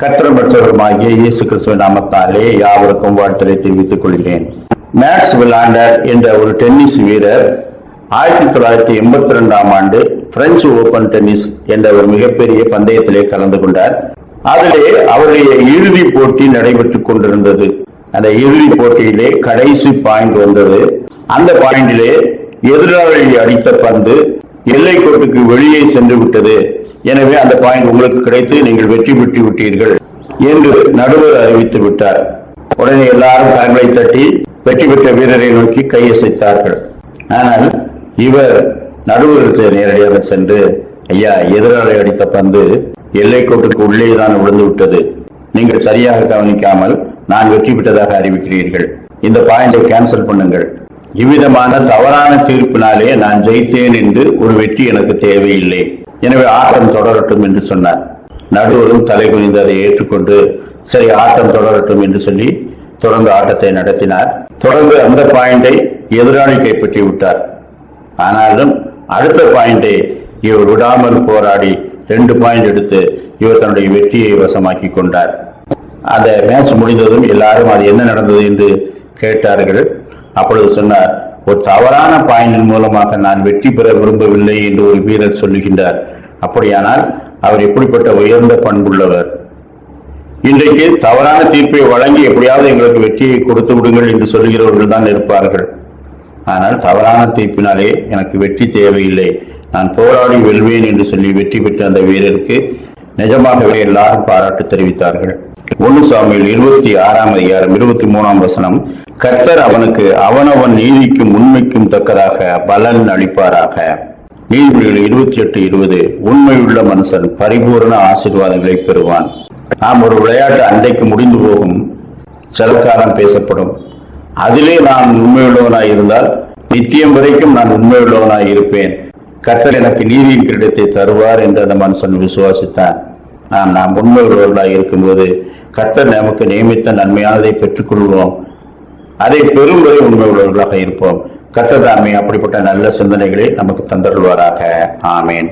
கத்திர மற்றவருமாகிய இயேசு கிறிஸ்துவ நாமத்தாலே யாவருக்கும் வாழ்த்தலை தெரிவித்துக் கொள்கிறேன். மேக்ஸ் விலாண்டர் என்ற ஒரு டென்னிஸ் வீரர் ஆயிரத்தி தொள்ளாயிரத்தி எண்பத்தி ரெண்டாம் ஆண்டு பிரெஞ்சு ஓபன் டென்னிஸ் என்ற ஒரு மிகப்பெரிய பந்தயத்திலே கலந்து கொண்டார். அதிலே அவருடைய இறுதி போட்டி நடைபெற்றுக் கொண்டிருந்தது. அந்த இறுதி போட்டியிலே கடைசி பாயிண்ட் வந்தது. அந்த பாயிண்டிலே எதிராளி அடித்த பந்து எல்லை கோட்டுக்கு வெளியே சென்று விட்டது. எனவே அந்த பாயிண்ட் உங்களுக்கு கிடைத்து நீங்கள் வெற்றி பெற்று விட்டீர்கள் என்று நடுவர் அறிவித்து விட்டார். உடனே எல்லாரும் கரங்களை தட்டி வெற்றி பெற்ற வீரரை நோக்கி கையசைத்தார்கள். ஆனால் இவர் நடுவருக்கு நேரடியாக சென்று ஐயா எதிராளி அடித்த பந்து எல்லை கோட்டுக்கு உள்ளே தான் விழுந்து விட்டது. நீங்கள் சரியாக கவனிக்காமல் நான் வெற்றி பெற்றதாக அறிவிக்கிறீர்கள். இந்த பாயிண்டை கேன்சல் பண்ணுங்கள். இவ்விதமான தவறான தீர்ப்பினாலே நான் ஜெயித்தேன் என்று ஒரு வெற்றி எனக்கு தேவையில்லை. எனவே ஆட்டம் தொடரட்டும் என்று சொன்னார். நடுவரும் தலை குனிந்து அதை ஏற்றுக்கொண்டு சரி ஆட்டம் தொடரட்டும் என்று சொல்லி தொடர்ந்து ஆட்டத்தை நடத்தினார். தொடர்ந்து அந்த பாயிண்டை எதிராளி கைப்பற்றி விட்டார். ஆனாலும் அடுத்த பாயிண்டை இவர் விடாமல் போராடி ரெண்டு பாயிண்ட் எடுத்து இவர் தன்னுடைய வெற்றியை வசமாக்கி கொண்டார். அந்த மேட்ச் முடிந்ததும் எல்லாரும் அது என்ன நடந்தது? என்று கேட்டார்கள். அப்பொழுது சொன்னார் ஒரு தவறான பாயிண்டின் மூலமாக நான் வெற்றி பெற விரும்பவில்லை என்று ஒரு வீரர் சொல்லுகின்றார். அப்படியானால் அவர் எப்படிப்பட்ட உயர்ந்த பண்புள்ளவர்? இன்றைக்கு தவறான தீர்ப்பை வழங்கி எப்படியாவது எங்களுக்கு வெற்றியை கொடுத்து விடுங்கள் என்று சொல்லுகிறவர்கள் தான் இருப்பார்கள். ஆனால் தவறான தீர்ப்பினாலே எனக்கு வெற்றி தேவையில்லை. நான் போராடி வெல்வேன் என்று சொல்லி வெற்றி பெற்ற அந்த வீரருக்கு நிஜமாகவே எல்லாரும் பாராட்டு தெரிவித்தார்கள். ஒன்னு சாமியில் இருபத்தி ஆறாம் அதிகாரம் இருபத்தி மூணாம் வசனம். கர்த்தர் அவனுக்கு அவனவன் நீதிக்கும் உண்மைக்கும் தக்கதாக பலன் அளிப்பாராக. நீதிபதிகள் இருபத்தி எட்டு இருபது. உண்மையுள்ள மனுஷன் பரிபூரண ஆசீர்வாதங்களை பெறுவான். நாம் ஒரு விளையாட்டு அன்றைக்கு முடிந்து போகும். சில காலம் பேசப்படும். அதிலே நான் உண்மையுள்ளவனாய் இருந்தால் நித்தியம் வரைக்கும் நான் உண்மையுள்ளவனாய் இருப்பேன். கர்த்தர் எனக்கு நீதியின் கிரீடத்தை தருவார் என்று அந்த மனுஷன் விசுவாசித்தான். நாம் நாம் உண்மையுள்ளவர்களாக இருக்கும்போது கர்த்தர் நமக்கு நியமித்த நன்மையானதை பெற்றுக்கொள்வோம் அதை பெறும் வரை இருப்போம். கர்த்தர் தாமே அப்படிப்பட்ட நல்ல சிந்தனைகளை நமக்கு தந்தருள்வாராக. ஆமேன்.